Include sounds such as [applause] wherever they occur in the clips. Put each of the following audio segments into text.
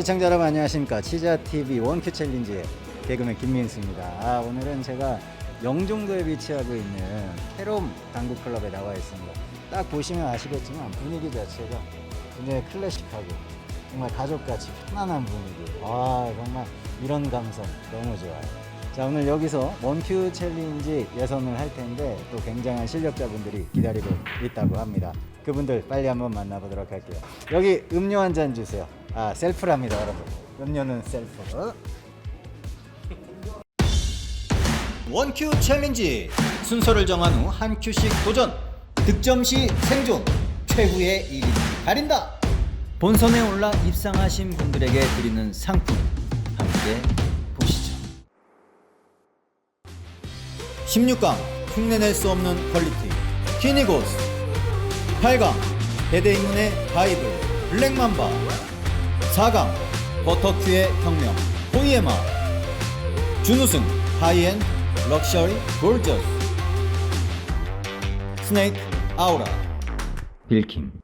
시청자 여러분 안녕하십니까? 치자TV 원큐 챌린지의 개그맨 김민수입니다. 아, 오늘은 제가 영종도에 위치하고 있는 캐롬 당구클럽에 나와 있습니다. 딱 보시면 아시겠지만 분위기 자체가 굉장히 클래식하고 정말 가족같이 편안한 분위기. 아 정말 이런 감성 너무 좋아요. 자 오늘 여기서 원큐 챌린지 예선을 할 텐데 또 굉장한 실력자분들이 기다리고 있다고 합니다. 그분들 빨리 한번 만나보도록 할게요. 여기 음료 한 잔 주세요 아 셀프랍니다 여러분. 음료는 셀프. 원큐 챌린지. 순서를 정한 후 한 큐씩 도전. 득점 시 생존. 최후의 1위 가린다. 본선에 올라 입상하신 분들에게 드리는 상품 함께 보시죠. 16강 흉내낼 수 없는 퀄리티. 키니고스. 8강 대대인문의 바이블 블랙맘바 4강 버터큐의 혁명 호이에마 준우승 하이엔 럭셔리 골저스 스네이크 아우라 빌킴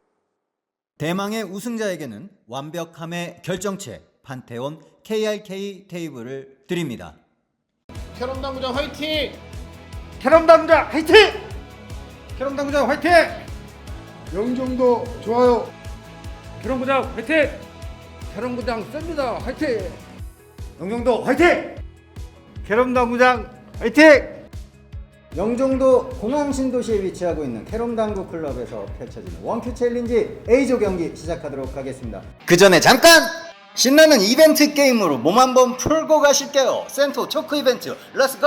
대망의 우승자에게는 완벽함의 결정체 판테온 KRK 테이블을 드립니다. 캐럼 당구장 화이팅! 캐럼 당구장 화이팅! 캐럼 당구장 화이팅! 영종도 좋아요. 캐럼 구장 화이팅! 캐럼 구장 셉니다 화이팅! 영종도 화이팅! 캐럼 당구장 화이팅! 영종도 공항 신도시에 위치하고 있는 캐롬당구 클럽에서 펼쳐지는 원큐 챌린지 A조 경기 시작하도록 하겠습니다. 그 전에 잠깐! 신나는 이벤트 게임으로 몸 한번 풀고 가실게요. 센토 초크 이벤트, 렛츠 고!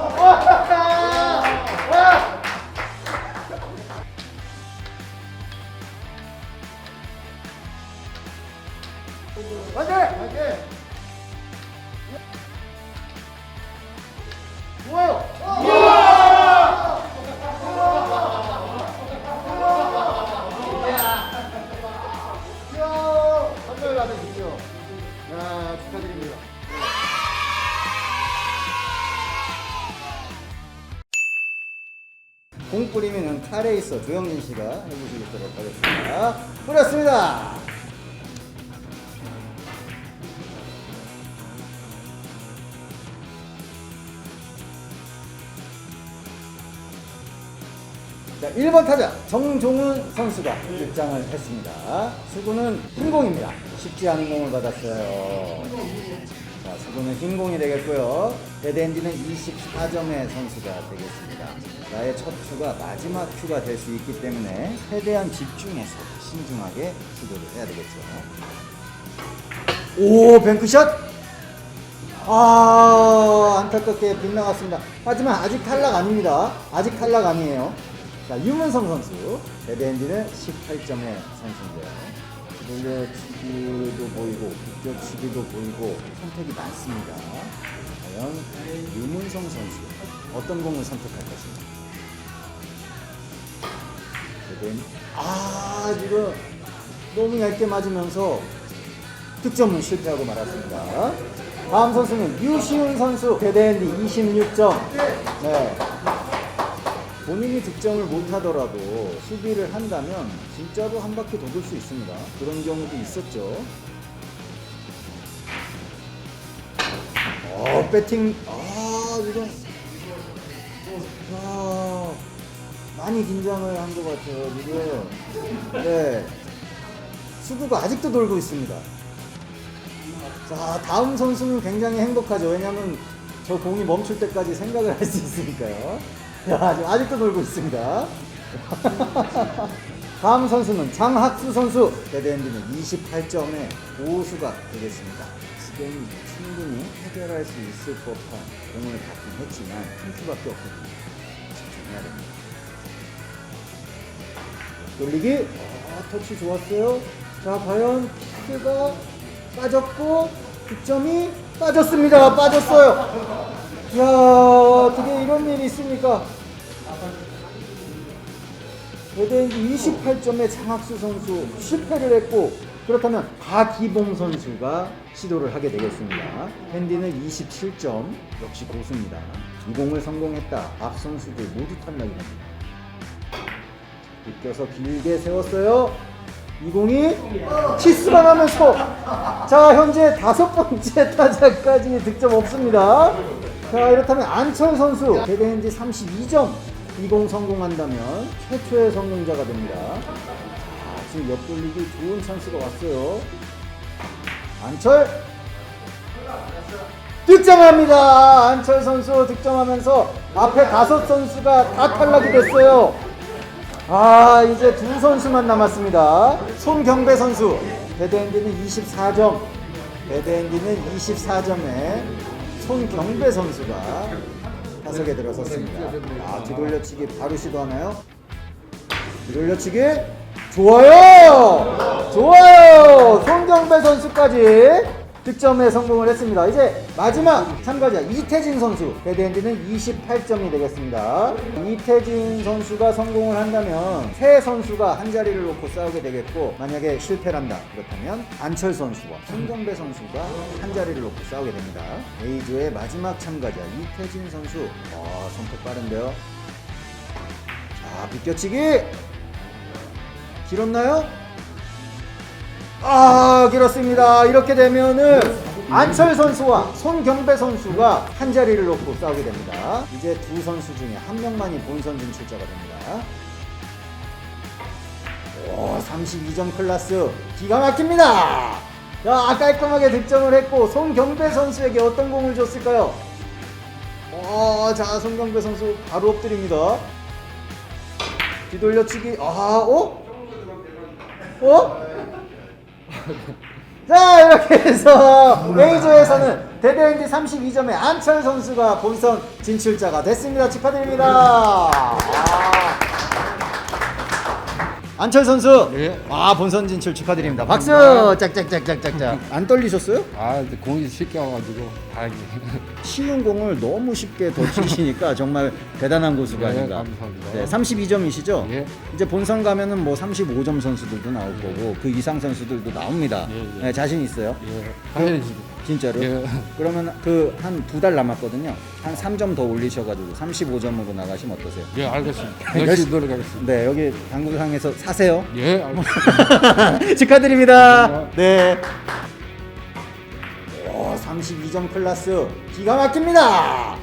공 뿌리면은 카레이서 조영진 씨가 해주시도록 하겠습니다. 뿌렸습니다! 자, 1번 타자 정종훈 선수가 입장을 했습니다. 수구는 흰공입니다. 쉽지 않은 공을 받았어요. 자, 수구는 흰공이 되겠고요. 레드엔디는 24점의 선수가 되겠습니다. 나의 첫 큐가 마지막 큐가 될 수 있기 때문에 최대한 집중해서 신중하게 시도를 해야 되겠죠. 오, 뱅크샷! 아 안타깝게 빗나갔습니다. 하지만 아직 탈락 아닙니다. 아직 탈락 아니에요. 자 유문성 선수 레드핸디는 18점의 선수인데요. 돌려치기도 보이고 비껴치기도 보이고 선택이 많습니다. 과연 유문성 선수 어떤 공을 선택할 것인가? 레드핸디 아 지금 너무 얇게 맞으면서 득점은 실패하고 말았습니다. 다음 선수는 유시훈 선수 대대핸디 26점. 네. 본인이 득점을 못하더라도 수비를 한다면 진짜로 한 바퀴 더 돌 수 있습니다. 그런 경우도 있었죠. 어, 배팅. 아, 지금. 아, 많이 긴장을 한 것 같아요, 지금. 네. 수구가 아직도 돌고 있습니다. 자, 다음 선수는 굉장히 행복하죠. 왜냐하면 저 공이 멈출 때까지 생각을 할 수 있으니까요. 아직도 놀고 있습니다. [laughs] 다음 선수는 장학수 선수. 레드엔드는 28점의 고수가 되겠습니다. 지금 충분히 해결할 수 있을 법한 공을 받긴 했지만 한 수밖에 없거든요. 집중해야 됩니다. 돌리기. 아, 터치 좋았어요. 자, 과연 키스가 빠졌고 득점이 빠졌습니다. 빠졌어요. 이야, 어떻게 이런 일이 있습니까? 레드엔드 28점의 장학수 선수 실패를 했고 그렇다면 박기봉 선수가 시도를 하게 되겠습니다. 핸디는 27점 역시 고수입니다. 이 공을 성공했다. 앞 선수들 모두 탈락이 됩니다. 느껴서 길게 세웠어요. 이 공이 키스만 하면서 자 현재 다섯 번째 타자까지 득점 없습니다. 자 이렇다면 안철 선수 대대인지 32점 이공 성공한다면 최초의 성공자가 됩니다. 자, 지금 옆돌리기 좋은 찬스가 왔어요. 안철 득점합니다. 안철 선수 득점하면서 앞에 다섯 선수가 다 탈락이 됐어요. 아 이제 두 선수만 남았습니다. 손경배 선수 배드핸디는 24점, 배드핸디는 24점에 손경배 선수가 타석에 들어섰습니다. 아 뒤돌려치기 바로 시도하나요? 뒤돌려치기 좋아요, 좋아요. 손경배 선수까지 득점에 성공을 했습니다. 이제 마지막 참가자 이태진 선수 배드핸디는 28점이 되겠습니다. 이태진 선수가 성공을 한다면 세 선수가 한 자리를 놓고 싸우게 되겠고 만약에 실패를 한다 그렇다면 안철 선수와 손경배 선수가 한 자리를 놓고 싸우게 됩니다. A조의 마지막 참가자 이태진 선수 어, 손톱 빠른데요. 자 비껴치기 길었나요? 아 길었습니다. 이렇게 되면은 안철 선수와 손경배 선수가 한 자리를 놓고 싸우게 됩니다. 이제 두 선수 중에 한 명만이 본선 진 출자가 됩니다. 오 32점 클라스 기가 막힙니다. 야 깔끔하게 득점을 했고 손경배 선수에게 어떤 공을 줬을까요? 어, 자 손경배 선수 바로 엎드립니다. 뒤돌려치기 아 어? 어? [laughs] 자 이렇게 해서 A조에서는 데드엔디 32점의 안철 선수가 본선 진출자가 됐습니다. 축하드립니다. 아. 안철 선수, 예. 아 본선 진출 축하드립니다. 박수, 짝짝짝짝짝짝. 안 떨리셨어요? 아, 근데 공이 쉽게 와가지고 다행히. [laughs] 쉬운 공을 너무 쉽게 더 치시니까 [laughs] 정말 대단한 고수가 네, 아닌가. 감사합니다. 네, 32점이시죠? 예. 이제 본선 가면은 뭐 35점 선수들도 나올 거고 그 이상 선수들도 나옵니다. 예, 예. 네, 자신 있어요? 예. 당연히. 진짜로? 예. 그러면 그 한 두 달 남았거든요. 한 3점 더 올리셔가지고 35점으로 나가시면 어떠세요? 예, 알겠습니다. 열심히- 열심히 노력하겠습니다. 네, 여기 당구상에서 사세요. 예, 알겠습니다. [laughs] 축하드립니다. 네. 오, 32점 클라스 기가 막힙니다.